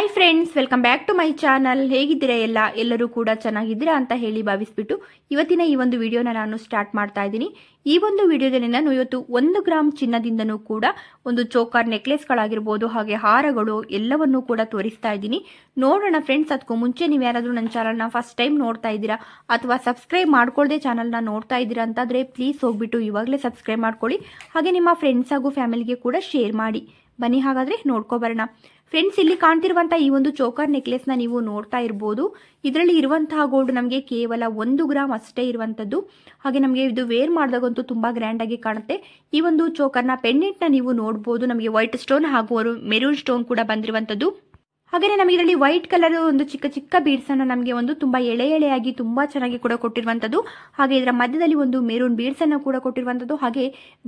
Hi friends welcome back to my channel ಹೇಗಿದ್ದೀರಾ ಎಲ್ಲ? ಎಲ್ಲರೂ ಕೂಡ ಚೆನ್ನಾಗಿದ್ದೀರಾ ಅಂತ ಹೇಳಿ ಭಾವಿಸ್ಬಿಟ್ಟು ಇವತ್ತಿನ ಈ ಒಂದು ವಿಡಿಯೋನ ನಾನು ಸ್ಟಾರ್ಟ್ ಮಾಡ್ತಾ ಇದ್ದೀನಿ. ಈ ಒಂದು ವಿಡಿಯೋದಲ್ಲಿ ನಾನು ಇವತ್ತು ಒಂದು ಗ್ರಾಮ್ ಚಿನ್ನದಿಂದನೂ ಕೂಡ ಒಂದು ಚೋಕಾರ್ ನೆಕ್ಲೆಸ್ಗಳಾಗಿರ್ಬೋದು ಹಾಗೆ ಹಾರಗಳು ಎಲ್ಲವನ್ನೂ ಕೂಡ ತೋರಿಸ್ತಾ ಇದ್ದೀನಿ. ನೋಡೋಣ ಫ್ರೆಂಡ್ಸ್ ಅದಕ್ಕೂ ಮುಂಚೆ ನೀವು ಯಾರಾದರೂ ನನ್ನ ಚಾನಲ್ನ ಫಸ್ಟ್ ಟೈಮ್ ನೋಡ್ತಾ ಇದ್ದೀರಾ ಅಥವಾ ಸಬ್ಸ್ಕ್ರೈಬ್ ಮಾಡ್ಕೊಳ್ಳದೆ ಚಾನಲ್ನ ನೋಡ್ತಾ ಇದ್ದೀರಾ ಅಂತಾದರೆ ಪ್ಲೀಸ್ ಹೋಗ್ಬಿಟ್ಟು ಇವಾಗಲೇ ಸಬ್ಸ್ಕ್ರೈಬ್ ಮಾಡ್ಕೊಳ್ಳಿ. ಹಾಗೆ ನಿಮ್ಮ ಫ್ರೆಂಡ್ಸ್ ಹಾಗೂ ಫ್ಯಾಮಿಲಿಗೆ ಕೂಡ ಶೇರ್ ಮಾಡಿ. ಬನ್ನಿ ಹಾಗಾದರೆ ನೋಡ್ಕೊಬರೋಣ ಫ್ರೆಂಡ್ಸ್ ಇಲ್ಲಿ ಕಾಣ್ತಿರುವಂತಹ ಈ ಒಂದು ಚೋಕರ್ ನೆಕ್ಲೆಸ್ನ ನೀವು ನೋಡ್ತಾ ಇರಬಹುದು ಇದರಲ್ಲಿ ಇರುವಂತಹ ಗೋಲ್ಡ್ ನಮಗೆ ಕೇವಲ ಒಂದು ಗ್ರಾಮ್ ಅಷ್ಟೇ ಇರುವಂತದ್ದು. ಹಾಗೆ ನಮಗೆ ಇದು ವೇರ್ ಮಾಡಿದಾಗಂತೂ ಗ್ರಾಂಡ್ ಆಗಿ ಕಾಣುತ್ತೆ. ಈ ಒಂದು ಚೋಕರ್ನ ಪೆಂಡೆಂಟ್ನ ನೀವು ನೋಡಬಹುದು ನಮಗೆ ವೈಟ್ ಸ್ಟೋನ್ ಹಾಗೂ ಮೆರೂನ್ ಸ್ಟೋನ್ ಕೂಡ ಬಂದಿರುವಂಥದ್ದು ಹಾಗೆಯೇ ನಮಗೆ ಇದರಲ್ಲಿ ವೈಟ್ ಕಲರ್ ಒಂದು ಚಿಕ್ಕ ಚಿಕ್ಕ ಬೀಡ್ಸ್ ಅನ್ನು ನಮಗೆ ಒಂದು ತುಂಬಾ ಎಳೆ ಎಳೆಯಾಗಿ ತುಂಬಾ ಚೆನ್ನಾಗಿ ಕೂಡ ಕೊಟ್ಟಿರುವಂತದ್ದು. ಹಾಗೆ ಇದರ ಮಧ್ಯದಲ್ಲಿ ಒಂದು ಮೆರೂನ್ ಬೀಡ್ಸ್ ಅನ್ನು ಕೂಡ ಕೊಟ್ಟಿರುವಂತದ್ದು. ಹಾಗೆ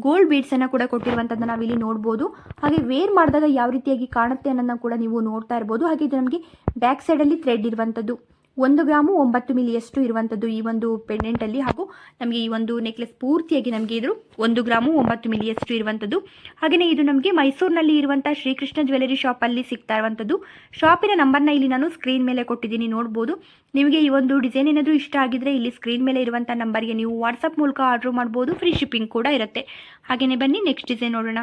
ಗೋಲ್ಡ್ ಬೀಡ್ಸ್ ಅನ್ನು ಕೂಡ ಕೊಟ್ಟಿರುವಂತದ್ದು ನಾವಿಲ್ಲಿ ನೋಡಬಹುದು ಹಾಗೆ ವೇರ್ ಮಾಡಿದಾಗ ಯಾವ ರೀತಿಯಾಗಿ ಕಾಣುತ್ತೆ ಅನ್ನೋದನ್ನ ಕೂಡ ನೀವು ನೋಡ್ತಾ ಇರಬಹುದು ಹಾಗೆ ಇದು ನಮಗೆ ಬ್ಯಾಕ್ ಸೈಡ್ ಅಲ್ಲಿ ಥ್ರೆಡ್ ಇರುವಂತದ್ದು. ಒಂದು ಗ್ರಾಮು ಒಂಬತ್ತು ಮಿಲಿಯಷ್ಟು ಇರುವಂಥದ್ದು ಈ ಒಂದು ಪೆಂಡೆಂಟಲ್ಲಿ ಹಾಗೂ ನಮಗೆ ಈ ಒಂದು ನೆಕ್ಲೆಸ್ ಪೂರ್ತಿಯಾಗಿ ನಮಗೆ ಇದ್ರು ಒಂದು ಗ್ರಾಮು ಒಂಬತ್ತು ಮಿಲಿಯಷ್ಟು ಇರುವಂಥದ್ದು ಹಾಗೆಯೇ ಇದು ನಮಗೆ ಮೈಸೂರಿನಲ್ಲಿ ಇರುವಂಥ ಶ್ರೀಕೃಷ್ಣ ಜ್ಯುವೆಲರಿ ಶಾಪಲ್ಲಿ ಸಿಗ್ತಾ ಇರುವಂಥದ್ದು ಶಾಪಿನ ನಂಬರ್ನ ಇಲ್ಲಿ ನಾನು ಸ್ಕ್ರೀನ್ ಮೇಲೆ ಕೊಟ್ಟಿದ್ದೀನಿ, ನೋಡ್ಬೋದು. ನಿಮಗೆ ಈ ಒಂದು ಡಿಸೈನ್ ಏನಾದರೂ ಇಷ್ಟ ಆಗಿದ್ರೆ ಇಲ್ಲಿ ಸ್ಕ್ರೀನ್ ಮೇಲೆ ಇರುವಂಥ ನಂಬರ್ಗೆ ನೀವು ವಾಟ್ಸಪ್ ಮೂಲಕ ಆರ್ಡರ್ ಮಾಡ್ಬೋದು ಫ್ರೀ ಶಿಪ್ಪಿಂಗ್ ಕೂಡ ಇರುತ್ತೆ. ಹಾಗೆಯೇ ಬನ್ನಿ ನೆಕ್ಸ್ಟ್ ಡಿಸೈನ್ ನೋಡೋಣ.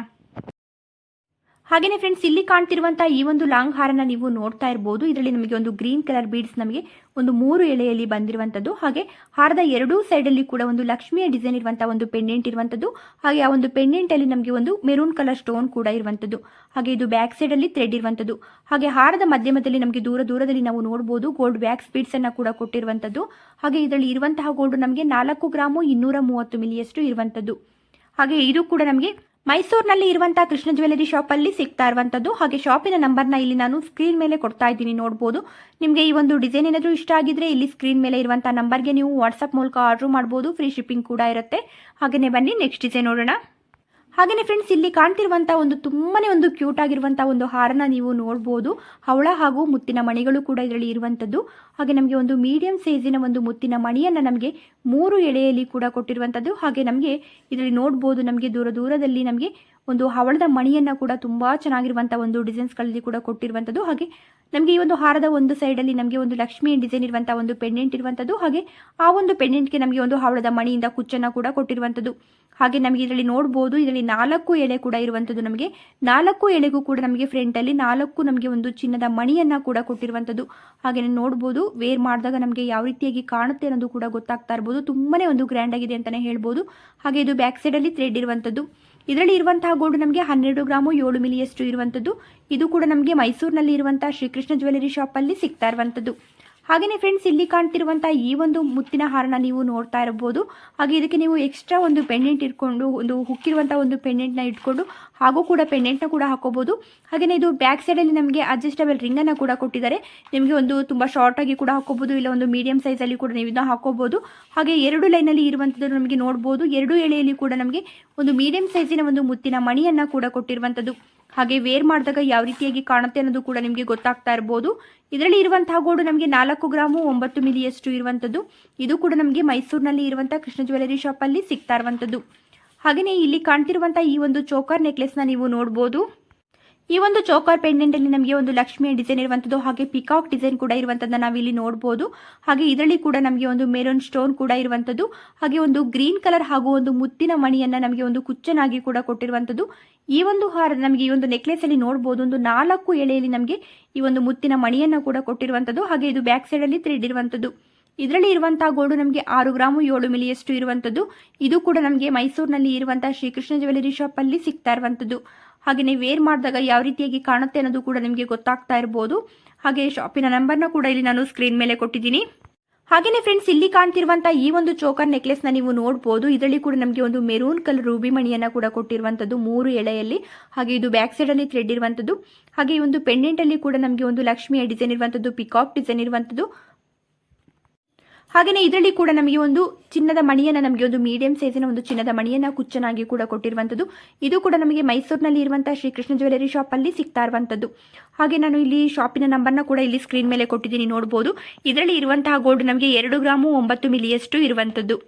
ಹಾಗೆಯೇ ಫ್ರೆಂಡ್ಸ್ ಇಲ್ಲಿ ಕಾಣ್ತಿರುವಂತಹ ಈ ಒಂದು ಲಾಂಗ್ ಹಾರನ ನೀವು ನೋಡ್ತಾ ಇರಬಹುದು ಇದರಲ್ಲಿ ನಮಗೆ ಒಂದು ಗ್ರೀನ್ ಕಲರ್ ಬೀಡ್ಸ್ ನಮಗೆ ಒಂದು ಮೂರು ಎಳೆಯಲ್ಲಿ ಬಂದಿರುವಂತದ್ದು. ಹಾಗೆ ಹಾರದ ಎರಡೂ ಸೈಡ್ ಅಲ್ಲಿ ಕೂಡ ಒಂದು ಲಕ್ಷ್ಮಿಯ ಡಿಸೈನ್ ಇರುವಂತಹ ಒಂದು ಪೆಂಡೆಂಟ್ ಇರುವಂತದ್ದು. ಹಾಗೆ ಆ ಒಂದು ಪೆಂಡೆಂಟ್ ಅಲ್ಲಿ ನಮಗೆ ಒಂದು ಮೆರೂನ್ ಕಲರ್ ಸ್ಟೋನ್ ಕೂಡ ಇರುವಂತದ್ದು. ಹಾಗೆ ಇದು ಬ್ಯಾಕ್ ಸೈಡ್ ಅಲ್ಲಿ ಥ್ರೆಡ್ ಇರುವಂತದ್ದು. ಹಾಗೆ ಹಾರದ ಮಧ್ಯಮದಲ್ಲಿ ನಮಗೆ ದೂರ ದೂರದಲ್ಲಿ ನಾವು ನೋಡಬಹುದು ಗೋಲ್ಡ್ ಬ್ಯಾಕ್ ಸ್ಪೀಡ್ಸ್ ಅನ್ನ ಕೂಡ ಕೊಟ್ಟಿರುವಂತದ್ದು. ಹಾಗೆ ಇದರಲ್ಲಿ ಇರುವಂತಹ ಗೋಲ್ಡ್ ನಮಗೆ ನಾಲ್ಕು ಗ್ರಾಮು ಇನ್ನೂರ ಮೂವತ್ತು ಮಿಲಿಯಷ್ಟು ಇರುವಂತದ್ದು. ಹಾಗೆ ಇದು ಕೂಡ ನಮಗೆ ಮೈಸೂರಿನಲ್ಲಿ ಇರುವಂತಹ ಕೃಷ್ಣ ಜ್ಯುವೆಲರಿ ಶಾಪಲ್ಲಿ ಸಿಗ್ತಾ ಇರುವಂಥದ್ದು ಹಾಗೆ ಶಾಪಿನ ನಂಬರ್ನ ಇಲ್ಲಿ ನಾನು ಸ್ಕ್ರೀನ್ ಮೇಲೆ ಕೊಡ್ತಾ ಇದ್ದೀನಿ, ನೋಡ್ಬೋದು. ನಿಮಗೆ ಈ ಒಂದು ಡಿಸೈನ್ ಏನಾದರೂ ಇಷ್ಟ ಆಗಿದ್ರೆ ಇಲ್ಲಿ ಸ್ಕ್ರೀನ್ ಮೇಲೆ ಇರುವಂಥ ನಂಬರ್ಗೆ ನೀವು ವಾಟ್ಸಪ್ ಮೂಲಕ ಆರ್ಡರ್ ಮಾಡ್ಬೋದು. ಫ್ರೀ ಶಿಪ್ಪಿಂಗ್ ಕೂಡ ಇರುತ್ತೆ. ಹಾಗೆಯೇ ಬನ್ನಿ ನೆಕ್ಸ್ಟ್ ಡಿಸೈನ್ ನೋಡೋಣ. ಹಾಗೆಯೇ ಫ್ರೆಂಡ್ಸ್ ಇಲ್ಲಿ ಕಾಣ್ತಿರುವಂಥ ಒಂದು ತುಂಬಾನೇ ಒಂದು ಕ್ಯೂಟ್ ಆಗಿರುವಂಥ ಒಂದು ಹಾರನ ನೀವು ನೋಡ್ಬೋದು. ಹವಳ ಹಾಗೂ ಮುತ್ತಿನ ಮಣಿಗಳು ಕೂಡ ಇದರಲ್ಲಿ ಇರುವಂಥದ್ದು ಹಾಗೆ ನಮಗೆ ಒಂದು ಮೀಡಿಯಂ ಸೈಜಿನ ಒಂದು ಮುತ್ತಿನ ಮಣಿಯನ್ನು ನಮಗೆ ಮೂರು ಎಳೆಯಲ್ಲಿ ಕೂಡ ಕೊಟ್ಟಿರುವಂಥದ್ದು ಹಾಗೆ ನಮಗೆ ಇದರಲ್ಲಿ ನೋಡ್ಬೋದು, ನಮಗೆ ದೂರ ದೂರದಲ್ಲಿ ನಮಗೆ ಒಂದು ಹವಳದ ಮಣಿಯನ್ನು ಕೂಡ ತುಂಬ ಚೆನ್ನಾಗಿರುವಂಥ ಒಂದು ಡಿಸೈನ್ಸ್ಗಳಲ್ಲಿ ಕೂಡ ಕೊಟ್ಟಿರುವಂಥದ್ದು ಹಾಗೆ ನಮಗೆ ಈ ಒಂದು ಹಾರದ ಒಂದು ಸೈಡಲ್ಲಿ ನಮಗೆ ಒಂದು ಲಕ್ಷ್ಮಿ ಡಿಸೈನ್ ಇರುವಂಥ ಒಂದು ಪೆಂಡೆಂಟ್ ಇರುವಂಥದ್ದು ಹಾಗೆ ಆ ಒಂದು ಪೆಂಡೆಂಟ್ಗೆ ನಮಗೆ ಒಂದು ಹವಳದ ಮಣಿಯಿಂದ ಕುಚ್ಚನ್ನು ಕೂಡ ಕೊಟ್ಟಿರುವಂಥದ್ದು ಹಾಗೆ ನಮಗೆ ಇದರಲ್ಲಿ ನೋಡ್ಬೋದು, ಇದರಲ್ಲಿ ನಾಲ್ಕು ಎಳೆ ಕೂಡ ಇರುವಂಥದ್ದು ನಮಗೆ. ನಾಲ್ಕು ಎಳೆಗೂ ಕೂಡ ನಮಗೆ ಫ್ರಂಟಲ್ಲಿ ನಾಲ್ಕು ನಮಗೆ ಒಂದು ಚಿನ್ನದ ಮಣಿಯನ್ನು ಕೂಡ ಕೊಟ್ಟಿರುವಂಥದ್ದು ಹಾಗೆ ನೋಡ್ಬೋದು ವೇರ್ ಮಾಡಿದಾಗ ನಮಗೆ ಯಾವ ರೀತಿಯಾಗಿ ಕಾಣುತ್ತೆ ಅನ್ನೋದು ಕೂಡ ಗೊತ್ತಾಗ್ತಾ ಇರ್ಬೋದು. ತುಂಬಾನೇ ಒಂದು ಗ್ರ್ಯಾಂಡ್ ಆಗಿದೆ ಅಂತಲೇ ಹೇಳ್ಬೋದು. ಹಾಗೆ ಇದು ಬ್ಯಾಕ್ ಸೈಡಲ್ಲಿ ಥ್ರೆಡ್ ಇರುವಂಥದ್ದು ಇದರಲ್ಲಿ ಇರುವಂತಹ ಗೋಲ್ಡ್ ನಮಗೆ ಹನ್ನೆರಡು ಗ್ರಾಮು ಏಳು ಮಿಲಿಯಷ್ಟು ಇರುವಂಥದ್ದು ಇದು ಕೂಡ ನಮಗೆ ಮೈಸೂರಿನಲ್ಲಿ ಇರುವಂತಹ ಶ್ರೀಕೃಷ್ಣ ಜ್ಯುವೆಲರಿ ಶಾಪಲ್ಲಿ ಸಿಗ್ತಾ ಇರುವಂಥದ್ದು ಹಾಗೆಯೇ ಫ್ರೆಂಡ್ಸ್ ಇಲ್ಲಿ ಕಾಣ್ತಿರುವಂತಹ ಈ ಒಂದು ಮುತ್ತಿನ ಹಾರನ ನೀವು ನೋಡ್ತಾ ಇರಬಹುದು. ಹಾಗೆ ಇದಕ್ಕೆ ನೀವು ಎಕ್ಸ್ಟ್ರಾ ಒಂದು ಪೆಂಡೆಂಟ್ ಇಟ್ಕೊಂಡು, ಒಂದು ಹುಕ್ಕಿರುವಂತಹ ಒಂದು ಪೆಂಡೆಂಟ್ನ ಇಟ್ಕೊಂಡು, ಹಾಗೂ ಕೂಡ ಪೆಂಡೆಂಟ್ನ ಕೂಡ ಹಾಕೋಬಹುದು. ಹಾಗೆಯೇ ಇದು ಬ್ಯಾಕ್ ಸೈಡಲ್ಲಿ ನಮಗೆ ಅಡ್ಜಸ್ಟಬಲ್ ಅನ್ನ ಕೂಡ ಕೊಟ್ಟಿದ್ದಾರೆ. ನಿಮಗೆ ಒಂದು ತುಂಬಾ ಶಾರ್ಟ್ ಆಗಿ ಕೂಡ ಹಾಕೋಬಹುದು, ಇಲ್ಲ ಒಂದು ಮೀಡಿಯಂ ಅಲ್ಲಿ ಕೂಡ ನೀವು ಇದನ್ನ ಹಾಕೋಬಹುದು. ಹಾಗೆ ಎರಡು ಲೈನ್ ಅಲ್ಲಿ ಇರುವಂತದ್ದು ನಮಗೆ ನೋಡಬಹುದು ಎರಡು ಎಳೆಯಲ್ಲಿ ಕೂಡ ನಮಗೆ ಒಂದು ಮೀಡಿಯಂ ಸೈಜಿನ ಒಂದು ಮುತ್ತಿನ ಮಣಿಯನ್ನು ಕೂಡ ಕೊಟ್ಟಿರುವಂಥದ್ದು ಹಾಗೆ ವೇರ್ ಮಾಡಿದಾಗ ಯಾವ ರೀತಿಯಾಗಿ ಕಾಣುತ್ತೆ ಅನ್ನೋದು ಕೂಡ ನಿಮಗೆ ಗೊತ್ತಾಗ್ತಾ ಇರ್ಬೋದು. ಇದರಲ್ಲಿ ಇರುವಂತಹ ಗೋಡು ನಮಗೆ ನಾಲ್ಕು ಗ್ರಾಮು ಒಂಬತ್ತು ಮಿಲಿಯಷ್ಟು ಇರುವಂಥದ್ದು. ಇದು ಕೂಡ ನಮಗೆ ಮೈಸೂರಿನಲ್ಲಿ ಇರುವಂತಹ ಕೃಷ್ಣ ಜ್ಯುವೆಲರಿ ಶಾಪಲ್ಲಿ ಸಿಗ್ತಾ ಇರುವಂಥದ್ದು. ಹಾಗೆಯೇ ಇಲ್ಲಿ ಕಾಣ್ತಿರುವಂತಹ ಈ ಒಂದು ಚೋಕರ್ ನೆಕ್ಲೆಸ್ನ ನೀವು ನೋಡ್ಬೋದು. ಈ ಒಂದು ಚೋಕರ್ ಪೆಂಡೆಂಟಲ್ಲಿ ನಮಗೆ ಒಂದು ಲಕ್ಷ್ಮಿಯ ಡಿಸೈನ್ ಇರುವಂತದ್ದು, ಹಾಗೆ ಪಿಕಾಕ್ ಡಿಸೈನ್ ಕೂಡ ಇರುವಂಥದ್ದನ್ನ ನಾವಿಲ್ಲಿ ನೋಡಬಹುದು ಹಾಗೆ ಇದರಲ್ಲಿ ಕೂಡ ನಮಗೆ ಒಂದು ಮೆರೂನ್ ಸ್ಟೋನ್ ಕೂಡ ಇರುವಂತದ್ದು, ಹಾಗೆ ಒಂದು ಗ್ರೀನ್ ಕಲರ್ ಹಾಗೂ ಒಂದು ಮುತ್ತಿನ ಮಣಿಯನ್ನ ನಮಗೆ ಒಂದು ಕುಚ್ಚನಾಗಿ ಕೂಡ ಕೊಟ್ಟಿರುವಂತದ್ದು. ಈ ಒಂದು ಹಾರ ನಮಗೆ ಈ ಒಂದು ನೆಕ್ಲೆಸ್ ಅಲ್ಲಿ ನೋಡಬಹುದು ಒಂದು ನಾಲ್ಕು ಎಳೆಯಲ್ಲಿ ನಮಗೆ ಈ ಒಂದು ಮುತ್ತಿನ ಮಣಿಯನ್ನು ಕೂಡ ಕೊಟ್ಟಿರುವಂತದ್ದು, ಹಾಗೆ ಇದು ಬ್ಯಾಕ್ ಸೈಡಲ್ಲಿ ಥ್ರೆಡ್ ಇರುವಂತದ್ದು. ಇದರಲ್ಲಿ ಇರುವಂತಹ ಗೋಲ್ಡ್ ನಮಗೆ ಆರು ಗ್ರಾಮು ಏಳು ಮಿಲಿಯಷ್ಟು ಇರುವಂತದ್ದು. ಇದು ಕೂಡ ನಮಗೆ ಮೈಸೂರಿನಲ್ಲಿ ಇರುವಂತಹ ಶ್ರೀಕೃಷ್ಣ ಜ್ಯುವೆಲರಿ ಶಾಪ್ ಅಲ್ಲಿ ಸಿಗ್ತಾ ಇರುವಂಥದ್ದು ಹಾಗೆಯೇ ವೇರ್ ಮಾಡಿದಾಗ ಯಾವ ರೀತಿಯಾಗಿ ಕಾಣುತ್ತೆ ಅನ್ನೋದು ಕೂಡ ನಿಮಗೆ ಗೊತ್ತಾಗ್ತಾ ಇರ್ಬೋದು. ಹಾಗೆ ಶಾಪಿನ ನಂಬರ್ನ ಕೂಡ ಇಲ್ಲಿ ನಾನು ಸ್ಕ್ರೀನ್ ಮೇಲೆ ಕೊಟ್ಟಿದ್ದೀನಿ. ಹಾಗೆಯೇ ಫ್ರೆಂಡ್ಸ್ ಇಲ್ಲಿ ಕಾಣ್ತಿರುವಂತಹ ಈ ಒಂದು ಚೋಕರ್ ನೆಕ್ಲೆಸ್ನ ನೀವು ನೋಡಬಹುದು ಇದರಲ್ಲಿ ಕೂಡ ನಮಗೆ ಒಂದು ಮೆರೂನ್ ಕಲರ್ ರೂಬಿ ಮಣಿಯನ್ನ ಕೂಡ ಕೊಟ್ಟಿರುವಂಥದ್ದು ಮೂರು ಎಳೆಯಲ್ಲಿ. ಹಾಗೆ ಇದು ಬ್ಯಾಕ್ ಸೈಡ್ ಅಲ್ಲಿ ಥ್ರೆಡ್ ಇರುವಂತದ್ದು. ಹಾಗೆ ಈ ಒಂದು ಪೆಂಡೆಂಟ್ ಅಲ್ಲಿ ಕೂಡ ನಮಗೆ ಒಂದು ಲಕ್ಷ್ಮಿಯ ಡಿಸೈನ್ ಇರುವಂಥದ್ದು ಪಿಕಾಕ್ ಡಿಸೈನ್ ಇರುವಂಥದ್ದು ಹಾಗೆಯೇ ಇದರಲ್ಲಿ ಕೂಡ ನಮಗೆ ಒಂದು ಚಿನ್ನದ ಮಣಿಯನ್ನು, ನಮಗೆ ಒಂದು ಮೀಡಿಯಂ ಸೈಜಿನ ಒಂದು ಚಿನ್ನದ ಮಣಿಯನ್ನು ಕುಚ್ಚನಾಗಿ ಕೂಡ ಕೊಟ್ಟಿರುವಂಥದ್ದು. ಇದು ಕೂಡ ನಮಗೆ ಮೈಸೂರಿನಲ್ಲಿ ಇರುವಂತಹ ಶ್ರೀಕೃಷ್ಣ ಜ್ಯುವೆಲರಿ ಶಾಪಲ್ಲಿ ಸಿಗ್ತಾ ಇರುವಂಥದ್ದು. ಹಾಗೆ ನಾನು ಇಲ್ಲಿ ಶಾಪಿನ ನಂಬರ್ನ ಕೂಡ ಇಲ್ಲಿ ಸ್ಕ್ರೀನ್ ಮೇಲೆ ಕೊಟ್ಟಿದ್ದೀನಿ, ನೋಡ್ಬೋದು. ಇದರಲ್ಲಿ ಇರುವಂತಹ ಗೋಲ್ಡ್ ನಮಗೆ ಎರಡು ಗ್ರಾಮು ಒಂಬತ್ತು ಮಿಲಿಯಷ್ಟು ಇರುವಂಥದ್ದು.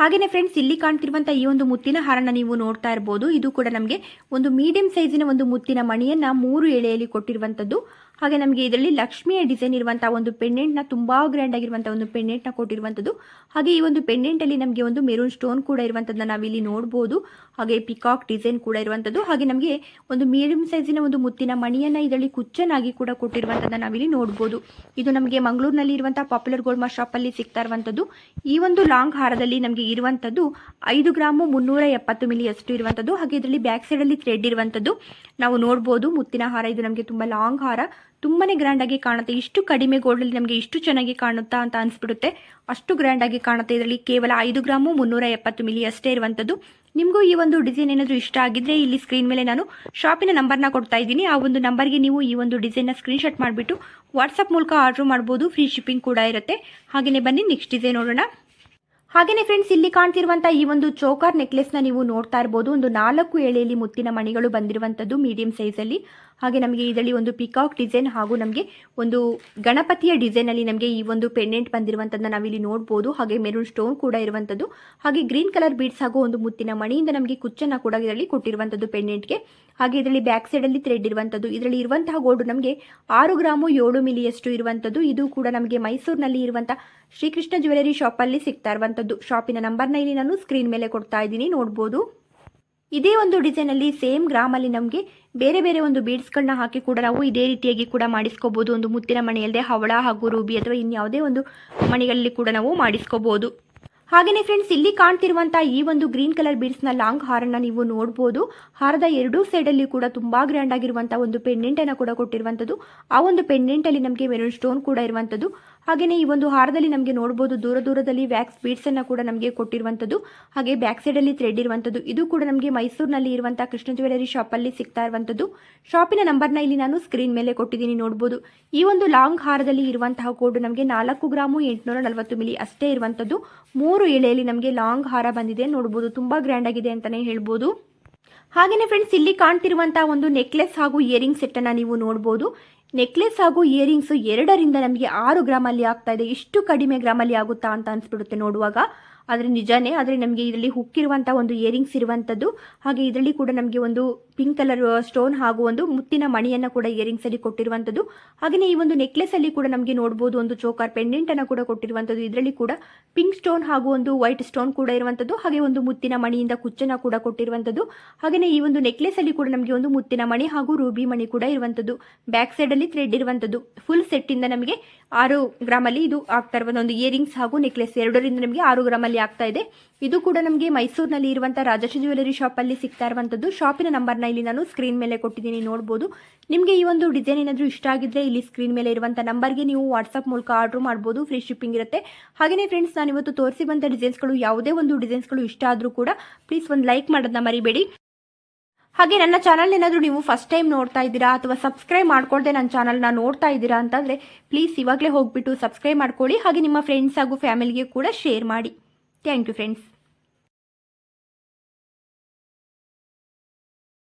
ಹಾಗೆಯೇ ಫ್ರೆಂಡ್ಸ್ ಇಲ್ಲಿ ಕಾಣ್ತಿರುವಂಥ ಈ ಒಂದು ಮುತ್ತಿನ ಹಾರನ ನೀವು ನೋಡ್ತಾ ಇರ್ಬೋದು. ಇದು ಕೂಡ ನಮಗೆ ಒಂದು ಮೀಡಿಯಂ ಸೈಜಿನ ಒಂದು ಮುತ್ತಿನ ಮಣಿಯನ್ನು ಮೂರು ಎಳೆಯಲ್ಲಿ ಕೊಟ್ಟಿರುವಂಥದ್ದು. ಹಾಗೆ ನಮಗೆ ಇದರಲ್ಲಿ ಲಕ್ಷ್ಮಿಯ ಡಿಸೈನ್ ಇರುವಂತಹ ಒಂದು ಪೆಂಡೆಂಟ್ನ ತುಂಬಾ ಗ್ರ್ಯಾಂಡ್ ಆಗಿರುವಂತಹ ಒಂದು ಪೆಂಡೆಂಟ್ನ ಕೊಟ್ಟಿರುವಂಥದ್ದು ಹಾಗೆ ಈ ಒಂದು ಪೆಂಡೆಂಟಲ್ಲಿ ನಮಗೆ ಒಂದು ಮೆರೂನ್ ಸ್ಟೋನ್ ಕೂಡ ಇರುವಂಥದ್ದನ್ನ ನಾವಿಲ್ಲಿ ನೋಡಬಹುದು ಹಾಗೆ ಪಿಕಾಕ್ ಡಿಸೈನ್ ಕೂಡ ಇರುವಂಥದ್ದು ಹಾಗೆ ನಮಗೆ ಒಂದು ಮೀಡಿಯಂ ಸೈಜಿನ ಒಂದು ಮುತ್ತಿನ ಮಣಿಯನ್ನ ಇದರಲ್ಲಿ ಕುಚ್ಚನಾಗಿ ಕೂಡ ಕೊಟ್ಟಿರುವಂಥದ್ದನ್ನ ನಾವಿಲ್ಲಿ ನೋಡಬಹುದು ಇದು ನಮಗೆ ಮಂಗಳೂರಿನಲ್ಲಿ ಇರುವಂತಹ ಪಾಪ್ಯುಲರ್ ಗೋಲ್ಡ್ ಮಾರ್ ಅಲ್ಲಿ ಸಿಗ್ತಾ ಇರುವಂಥದ್ದು ಈ ಒಂದು ಲಾಂಗ್ ಹಾರದಲ್ಲಿ ನಮಗೆ ಇರುವಂತದ್ದು ಐದು ಗ್ರಾಮು ಮುನ್ನೂರ ಎಪ್ಪತ್ತು ಮಿಲಿ ಅಷ್ಟು ಇರುವಂಥದ್ದು ಹಾಗೆ ಇದರಲ್ಲಿ ಬ್ಯಾಕ್ ಸೈಡ್ ಅಲ್ಲಿ ಥ್ರೆಡ್ ಇರುವಂಥದ್ದು ನಾವು ನೋಡಬಹುದು ಮುತ್ತಿನ ಹಾರ. ಇದು ನಮಗೆ ತುಂಬಾ ಲಾಂಗ್ ಹಾರ. ತುಂಬಾನೇ ಗ್ರ್ಯಾಂಡಾಗಿ ಕಾಣುತ್ತೆ. ಇಷ್ಟು ಕಡಿಮೆ ಗೋಲ್ಡಲ್ಲಿ ನಮಗೆ ಇಷ್ಟು ಚೆನ್ನಾಗಿ ಕಾಣುತ್ತಾ ಅಂತ ಅನಿಸ್ಬಿಡುತ್ತೆ. ಅಷ್ಟು ಗ್ರ್ಯಾಂಡಾಗಿ ಕಾಣುತ್ತೆ ಇದರಲ್ಲಿ ಕೇವಲ ಐದು ಗ್ರಾಮು ಮುನ್ನೂರ ಎಪ್ಪತ್ತು ಮಿಲಿ ಅಷ್ಟೇ ಇರುವಂಥದ್ದು ನಿಮಗೂ ಈ ಒಂದು ಡಿಸೈನ್ ಏನಾದರೂ ಇಷ್ಟ ಆಗಿದ್ರೆ ಇಲ್ಲಿ ಸ್ಕ್ರೀನ್ ಮೇಲೆ ನಾನು ಶಾಪಿನ ನಂಬರ್ನ ಕೊಡ್ತಾ ಇದ್ದೀನಿ. ಆ ಒಂದು ನಂಬರ್ಗೆ ನೀವು ಈ ಒಂದು ಡಿಸೈನ್ನ ಸ್ಕ್ರೀನ್ಶಾಟ್ ಮಾಡಿಬಿಟ್ಟು ವಾಟ್ಸಪ್ ಮೂಲಕ ಆರ್ಡರ್ ಮಾಡ್ಬೋದು. ಫ್ರೀ ಶಿಪ್ಪಿಂಗ್ ಕೂಡ ಇರುತ್ತೆ. ಹಾಗೆಯೇ ಬನ್ನಿ ನೆಕ್ಸ್ಟ್ ಡಿಸೈನ್ ನೋಡೋಣ. ಹಾಗೆಯೇ ಫ್ರೆಂಡ್ಸ್ ಇಲ್ಲಿ ಕಾಣ್ತಿರುವಂಥ ಈ ಒಂದು ಚೋಕಾರ್ ನೆಕ್ಲೆಸ್ನ ನೀವು ನೋಡ್ತಾ ಇರ್ಬೋದು. ಒಂದು ನಾಲ್ಕು ಎಳೆಯಲ್ಲಿ ಮುತ್ತಿನ ಮಣಿಗಳು ಬಂದಿರುವಂಥದ್ದು ಮೀಡಿಯಂ ಸೈಜಲ್ಲಿ ಹಾಗೆ ನಮಗೆ ಇದರಲ್ಲಿ ಒಂದು ಪಿಕಾಕ್ ಡಿಸೈನ್ ಹಾಗೂ ನಮಗೆ ಒಂದು ಗಣಪತಿಯ ಡಿಸೈನ್ ಅಲ್ಲಿ ನಮಗೆ ಈ ಒಂದು ಪೆಂಡೆಂಟ್ ಬಂದಿರುವಂಥದ್ದನ್ನ ನಾವಿಲ್ಲಿ ನೋಡಬಹುದು ಹಾಗೆ ಮೆರೂನ್ ಸ್ಟೋನ್ ಕೂಡ ಇರುವಂತದ್ದು. ಹಾಗೆ ಗ್ರೀನ್ ಕಲರ್ ಬೀಡ್ಸ್ ಹಾಗೂ ಒಂದು ಮುತ್ತಿನ ಮಣಿಯಿಂದ ನಮಗೆ ಕುಚ್ಚನ್ನ ಕೂಡ ಇದರಲ್ಲಿ ಕೊಟ್ಟಿರುವಂಥದ್ದು ಪೆಂಡೆಂಟ್ಗೆ ಹಾಗೆ ಇದರಲ್ಲಿ ಬ್ಯಾಕ್ ಸೈಡ್ ಅಲ್ಲಿ ಥ್ರೆಡ್ ಇರುವಂಥದ್ದು ಇದರಲ್ಲಿ ಇರುವಂತಹ ಗೋಲ್ಡ್ ನಮಗೆ ಆರು ಗ್ರಾಮು ಏಳು ಮಿಲಿಯಷ್ಟು ಇರುವಂತದ್ದು. ಇದು ಕೂಡ ನಮಗೆ ಮೈಸೂರಿನಲ್ಲಿ ಇರುವಂತಹ ಶ್ರೀಕೃಷ್ಣ ಜ್ಯುವೆಲರಿ ಶಾಪಲ್ಲಿ ಸಿಗ್ತಾ ಇರುವಂಥದ್ದು ಶಾಪಿನ ನಂಬರ್ನ ಇಲ್ಲಿ ನಾನು ಸ್ಕ್ರೀನ್ ಮೇಲೆ ಕೊಡ್ತಾ ಇದ್ದೀನಿ. ನೋಡ್ಬೋದು. ಇದೇ ಒಂದು ಡಿಸೈನಲ್ಲಿ ಸೇಮ್ ಗ್ರಾಮಲ್ಲಿ ನಮಗೆ ಬೇರೆ ಬೇರೆ ಒಂದು ಬೀಡ್ಸ್ಗಳನ್ನ ಹಾಕಿ ಕೂಡ ನಾವು ಇದೇ ರೀತಿಯಾಗಿ ಕೂಡ ಮಾಡಿಸ್ಕೋಬೋದು. ಒಂದು ಮುತ್ತಿನ ಮಣಿಯಲ್ಲದೆ ಹವಳ ಹಾಗೂ ರೂಬಿ ಅಥವಾ ಇನ್ಯಾವುದೇ ಒಂದು ಮಣಿಗಳಲ್ಲಿ ಕೂಡ ನಾವು ಮಾಡಿಸ್ಕೋಬೋದು. ಹಾಗೆಯೇ ಫ್ರೆಂಡ್ಸ್ ಇಲ್ಲಿ ಕಾಣ್ತಿರುವಂತಹ ಈ ಒಂದು ಗ್ರೀನ್ ಕಲರ್ ಬೀಡ್ಸ್ನ ಲಾಂಗ್ ಹಾರನ್ನ ನೀವು ನೋಡಬಹುದು ಹಾರದ ಎರಡೂ ಸೈಡಲ್ಲಿ ಕೂಡ ತುಂಬಾ ಗ್ರ್ಯಾಂಡ್ ಆಗಿರುವಂತಹ ಒಂದು ಪೆಂಡೆಂಟನ್ನು ಕೂಡ ಕೊಟ್ಟಿರುವಂಥದ್ದು ಆ ಒಂದು ಪೆಂಡೆಂಟ್ ಅಲ್ಲಿ ನಮಗೆ ಮೆರೂನ್ ಸ್ಟೋನ್ ಕೂಡ ಇರುವಂಥದ್ದು ಹಾಗೆಯೇ ಈ ಒಂದು ಹಾರದಲ್ಲಿ ನಮಗೆ ನೋಡ್ಬೋದು ದೂರ ದೂರದಲ್ಲಿ ವ್ಯಾಕ್ಸ್ ಬೀಡ್ಸನ್ನು ಕೂಡ ನಮಗೆ ಕೊಟ್ಟಿರುವಂಥದ್ದು ಹಾಗೆ ಬ್ಯಾಕ್ ಸೈಡಲ್ಲಿ ಥ್ರೆಡ್ ಇರುವಂಥದ್ದು ಇದು ಕೂಡ ನಮಗೆ ಮೈಸೂರಿನಲ್ಲಿ ಇರುವಂಥ ಕೃಷ್ಣ ಜ್ಯುವೆಲರಿ ಶಾಪಲ್ಲಿ ಸಿಗ್ತಾ ಇರುವಂಥದ್ದು ಶಾಪಿನ ನಂಬರ್ನ ಇಲ್ಲಿ ನಾನು ಸ್ಕ್ರೀನ್ ಮೇಲೆ ಕೊಟ್ಟಿದ್ದೀನಿ ನೋಡ್ಬೋದು. ಈ ಒಂದು ಲಾಂಗ್ ಹಾರದಲ್ಲಿ ಇರುವಂತಹ ಕೋಡ್ ನಮಗೆ ನಾಲ್ಕು ಗ್ರಾಮು ಎಂಟುನೂರ ನಲವತ್ತು ಮಿಲಿ ಅಷ್ಟೇ ಇರುವಂಥದ್ದು ಮೂರು ಎಳೆಯಲ್ಲಿ ನಮಗೆ ಲಾಂಗ್ ಹಾರ ಬಂದಿದೆ ನೋಡ್ಬೋದು. ತುಂಬ ಗ್ರ್ಯಾಂಡ್ ಆಗಿದೆ ಅಂತಲೇ ಹೇಳ್ಬೋದು. ಹಾಗೆಯೇ ಫ್ರೆಂಡ್ಸ್ ಇಲ್ಲಿ ಕಾಣ್ತಿರುವಂತಹ ಒಂದು ನೆಕ್ಲೆಸ್ ಹಾಗೂ ಇಯರಿಂಗ್ ಅನ್ನ ನೀವು ನೋಡ್ಬೋದು. ನೆಕ್ಲೆಸ್ ಹಾಗೂ ಇಯರಿಂಗ್ಸ್ ಎರಡರಿಂದ ನಮಗೆ ಆರು ಗ್ರಾಮಲ್ಲಿ ಆಗ್ತಾ ಇದೆ. ಇಷ್ಟು ಕಡಿಮೆ ಗ್ರಾಮಲ್ಲಿ ಆಗುತ್ತಾ ಅಂತ ಅನ್ಸ್ಬಿಡುತ್ತೆ ನೋಡುವಾಗ. ಆದರೆ ನಿಜಾನೇ ಆದರೆ ನಮಗೆ ಇದರಲ್ಲಿ ಹುಕ್ಕಿರುವಂಥ ಒಂದು ಇಯರಿಂಗ್ಸ್ ಇರುವಂಥದ್ದು ಹಾಗೆ ಇದರಲ್ಲಿ ಕೂಡ ನಮಗೆ ಒಂದು ಪಿಂಕ್ ಕಲರ್ ಸ್ಟೋನ್ ಹಾಗೂ ಒಂದು ಮುತ್ತಿನ ಮಣಿಯನ್ನ ಕೂಡ ಇಯರಿಂಗ್ಸ್ ಅಲ್ಲಿ ಕೊಟ್ಟಿರುವಂತದ್ದು ಹಾಗೆ ಈ ಒಂದು ನೆಕ್ಲೆಸ್ ಅಲ್ಲಿ ಕೂಡ ನಮಗೆ ನೋಡಬಹುದು ಒಂದು ಚೋಕಾರ್ ಪೆಂಡೆಂಟ್ ಅನ್ನ ಕೂಡ ಕೊಟ್ಟಿರುವಂತದ್ದು ಇದರಲ್ಲಿ ಕೂಡ ಪಿಂಕ್ ಸ್ಟೋನ್ ಹಾಗೂ ಒಂದು ವೈಟ್ ಸ್ಟೋನ್ ಕೂಡ ಇರುವಂತದ್ದು ಹಾಗೆ ಒಂದು ಮುತ್ತಿನ ಮಣಿಯಿಂದ ಕುಚ್ಚನ ಕೂಡ ಕೊಟ್ಟಿರುವಂತದ್ದು ಹಾಗೆ ಈ ಒಂದು ನೆಕ್ಲೆಸ್ ಅಲ್ಲಿ ಕೂಡ ನಮಗೆ ಒಂದು ಮುತ್ತಿನ ಮಣಿ ಹಾಗೂ ರೂಬಿ ಮಣಿ ಕೂಡ ಇರುವಂತದ್ದು ಬ್ಯಾಕ್ ಸೈಡ್ ಅಲ್ಲಿ ಥ್ರೆಡ್ ಇರುವಂತದ್ದು ಫುಲ್ ಸೆಟ್ ಇಂದ ನಮಗೆ ಆರು ಗ್ರಾಮಲ್ಲಿ ಇದು ಆಗ್ತಾ ಇರುವ ಒಂದು ಇಯರಿಂಗ್ಸ್ ಹಾಗೂ ನೆಕ್ಲೆಸ್ ಎರಡರಿಂದ ನಮಗೆ ಆರು ಗ್ರಾಮಲ್ಲಿ ಆಗ್ತಾ ಇದೆ. ಇದು ಕೂಡ ನಮಗೆ ಮೈಸೂರಿನಲ್ಲಿ ಇರುವಂತಹ ರಾಜಶ್ರೀ ಜ್ಯುವೆಲರಿ ಅಲ್ಲಿ ಸಿಗ್ತಾ ಇರುವಂತದ್ದು ಶಾಪಿನ ನಂಬರ್ನ ಇಲ್ಲಿ ನಾನು ಸ್ಕ್ರೀನ್ ಮೇಲೆ ಕೊಟ್ಟಿದ್ದೀನಿ, ನೋಡ್ಬೋದು. ನಿಮಗೆ ಈ ಒಂದು ಡಿಸೈನ್ ಏನಾದರೂ ಇಷ್ಟ ಆಗಿದ್ರೆ ಇಲ್ಲಿ ಸ್ಕ್ರೀನ್ ಮೇಲೆ ಇರುವಂಥ ನಂಬರ್ಗೆ ನೀವು ವಾಟ್ಸಪ್ ಮೂಲಕ ಆರ್ಡರ್ ಮಾಡ್ಬೋದು ಫ್ರೀ ಶಿಪ್ಪಿಂಗ್ ಇರುತ್ತೆ. ಹಾಗೆಯೇ ಫ್ರೆಂಡ್ಸ್ ನಾನು ಇವತ್ತು ತೋರಿಸಿ ಬಂದ ಡಿಸೈನ್ಸ್ಗಳು ಯಾವುದೇ ಒಂದು ಡಿಸೈನ್ಸ್ಗಳು ಇಷ್ಟ ಆದರೂ ಕೂಡ ಪ್ಲೀಸ್ ಒಂದು ಲೈಕ್ ಮಾಡೋದನ್ನ ಮರಿಬೇಡಿ. ಹಾಗೆ ನನ್ನ ಚಾನಲ್ ಏನಾದರೂ ನೀವು ಫಸ್ಟ್ ಟೈಮ್ ನೋಡ್ತಾ ಇದ್ದೀರಾ ಅಥವಾ ಸಬ್ಸ್ಕ್ರೈಬ್ ಮಾಡ್ಕೊಳ್ದೆ ನನ್ನ ಚಾನಲ್ನ ನೋಡ್ತಾ ಇದ್ದೀರಾ ಅಂತಂದರೆ ಪ್ಲೀಸ್ ಇವಾಗಲೇ ಹೋಗ್ಬಿಟ್ಟು ಸಬ್ಸ್ಕ್ರೈಬ್ ಮಾಡ್ಕೊಳ್ಳಿ, ಹಾಗೆ ನಿಮ್ಮ ಫ್ರೆಂಡ್ಸ್ ಹಾಗೂ ಫ್ಯಾಮಿಲಿಗೆ ಕೂಡ ಶೇರ್ ಮಾಡಿ. Thank you friends